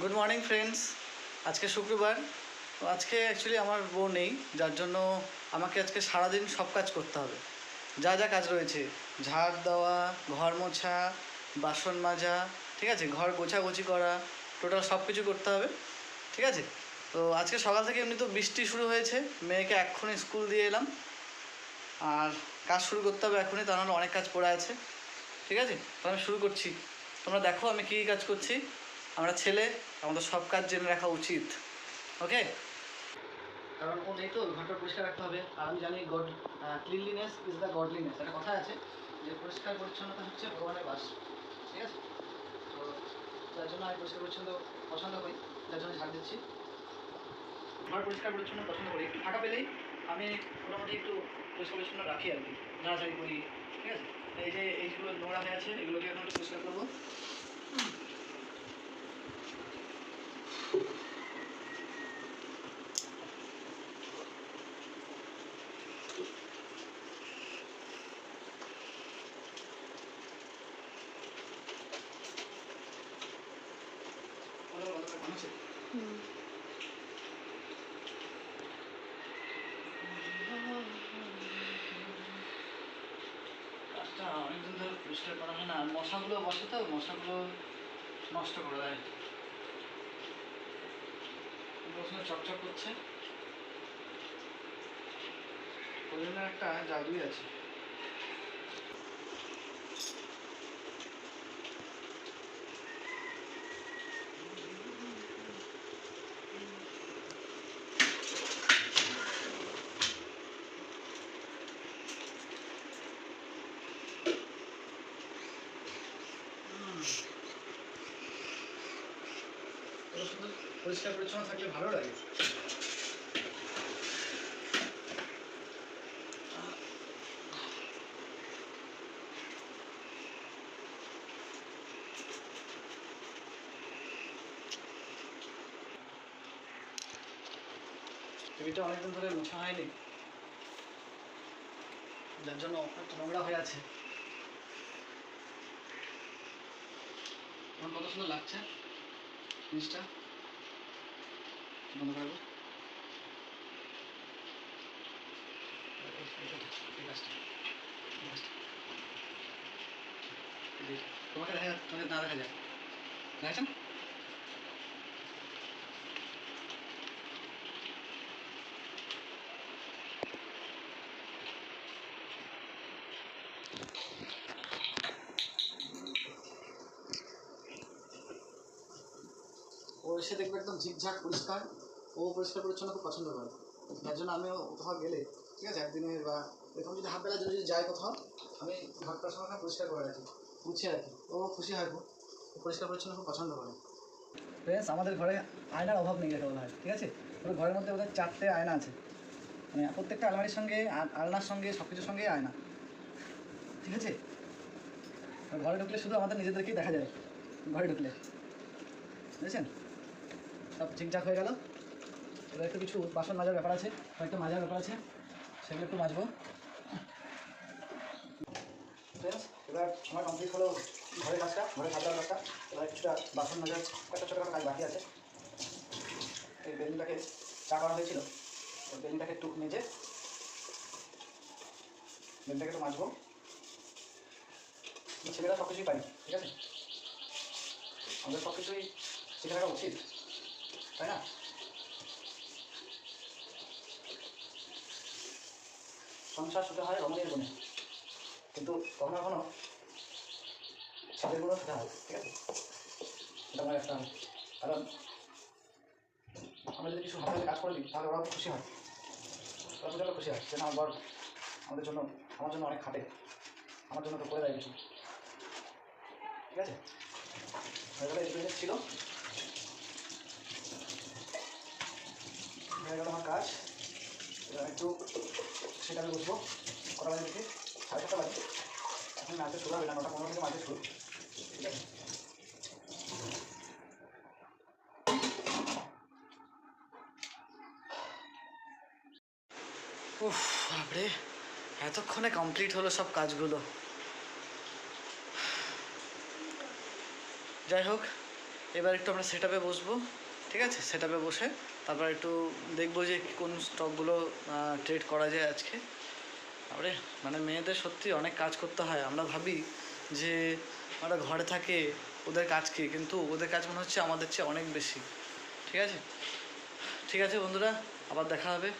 Good morning friends আজকে শুক্রবার। তো আজকে অ্যাকচুয়ালি আমার বউ নেই, যার জন্য আমাকে আজকে সারাদিন সব কাজ করতে হবে। যা যা কাজ রয়েছে, ঝাড় দেওয়া, ঘর মোছা, বাসন মাজা, ঠিক আছে? ঘর গোছাগুছি করা টোটাল সব কিছু করতে হবে, ঠিক আছে? তো আজকে সকাল থেকে এমনি তো বৃষ্টি শুরু হয়েছে, মেয়েকে এক্ষুনি স্কুল দিয়ে এলাম। আর কাজ শুরু করতে হবে এখনই তা নাহলে অনেক কাজ পড়ে আছে, ঠিক আছে? তো আমি শুরু করছি। তোমরা দেখো আমি কী কাজ করছি। আমরা ছেলে, আমাদের সব কাজ জেনে রাখা উচিত, ওকে? কারণ ও নেই তো ঘরটা পরিষ্কার রাখতে হবে। আর আমি জানি god cleanliness is the godliness একটা কথা আছে যে পরিষ্কার পরিচ্ছন্নতা হচ্ছে ভগবানের বাস, ঠিক আছে? তো যার জন্য আমি পরিষ্কার পরিচ্ছন্ন পছন্দ করি যার জন্য ঝাড় দিচ্ছি। ঘর পরিষ্কার পরিচ্ছন্ন পছন্দ করি। একটু ফাঁকা পেলেই আমি মোটামুটি একটু পরিষ্কার পরিচ্ছন্ন রাখি আর কি। নাড়াচাড়ি করি, ঠিক আছে? এই যে এইগুলো নোংরা হয়ে আছে, এগুলোকে এখন পরিষ্কার করব। মানুষের কাজটা অনেকদিন ধরে পরিষ্কার করা হয় না। মশাগুলো বসে তো, মশাগুলো নষ্ট করে দেয়। প্রথমে চকচক করছে। ওই জন্য একটা জাদুই আছে। পরিষ্কার পরিচ্ছন্ন থাকলে ভালো লাগে। টিভিটা অনেকদিন ধরে মোছা হয়নি। যার জন্য একটু নোংরা হয়ে আছে। আমার কত সুন্দর লাগছে। জিনিসটা? বন্ধ করব তোমাকে দেখা তোমাকে না দেখা যায় দেখাচ্ছেন? এসে দেখবে একদম ঝিকঝাক পরিষ্কার। ও পরিষ্কার পরিচ্ছন্ন খুব পছন্দ করে। তার জন্য আমিও কোথাও গেলে, ঠিক আছে, একদিনের বা এরকম যদি হাফ জন্য যদি যাই কোথাও, আমি ঘরটা সময় পরিষ্কার করে রাখি, গুছিয়ে রাখি। ও খুশি হয় খুব। পরিষ্কার পরিচ্ছন্ন খুব পছন্দ করে। ফ্রেন্ডস, আমাদের ঘরে আয়নার অভাব নেই যাকে বলা হয়, ঠিক আছে? পুরো ঘরের মধ্যে ওদের চারটে আয়না আছে। মানে প্রত্যেকটা আলমারির সঙ্গে আলনার সঙ্গে সব কিছুর সঙ্গেই আয়না, ঠিক আছে? ঘরে ঢুকলে শুধু আমাদের নিজেদেরকেই দেখা যায়, ঘরে ঢুকলে। বুঝেছেন? সব ঠিকঠাক হয়ে গেল। এবার একটু কিছু বাসন মাজার ব্যাপার আছে, কয়েকটা মাজার ব্যাপার আছে, সেগুলো একটু মাজবো। এবার আমার কমপ্লিট হলো ঘরের কাজটা, ঘরের খাবার কাজটা এবার কিছুটা বাসন মাজার, কয়েকটা ছোটো কাজ বাকি আছে। এই বেলুনটাকে চা করা হয়েছিল। ওই বেলুনটাকে একটু মেজে বেলুনটাকে একটু মাজবো। ছেলেরা সব কিছুই পারি, ঠিক আছে? আমাদের সব কিছুই শিখে রাখা উচিত। তাই না সংসার শুতে হয় রমণীর গুণে কিন্তু কখনো কখনো ছেলের গুণও হয় ঠিক আছে এটা রাখতে হবে কারণ আমরা যদি কিছু হাতে কাজ করে দিই তাহলে ওরাও খুশি হয় ওরা প্রচণ্ড খুশি হয় যে না আমার আমাদের জন্য আমার জন্য অনেক খাটে আমার জন্য তো করে দেয় কিছু ঠিক আছে একটু ছিল হয়ে গেল আমার কাজ এবার একটু সেটা আমি বুঝব কটা বাজে সাড়ে সাতটা বাজে। এখন শুরু হবে নটা পনেরো থেকে মাঝে শুরু। ঠিক আছে? এতক্ষণে কমপ্লিট হলো সব কাজগুলো। যাই হোক, এবার একটু আমরা সেট আপে বসবো। ঠিক আছে সেট আপে বসে তারপর একটু দেখব যে কোন স্টকগুলো ট্রেড করা যায় আজকে। তারপরে মানে মেয়েদের সত্যি অনেক কাজ করতে হয়। আমরা ভাবি যে ওরা ঘরে থাকে, ওদের কাজ কী? কিন্তু ওদের কাজ মনে হচ্ছে আমাদের চেয়ে অনেক বেশি। ঠিক আছে? ঠিক আছে বন্ধুরা, আবার দেখা হবে।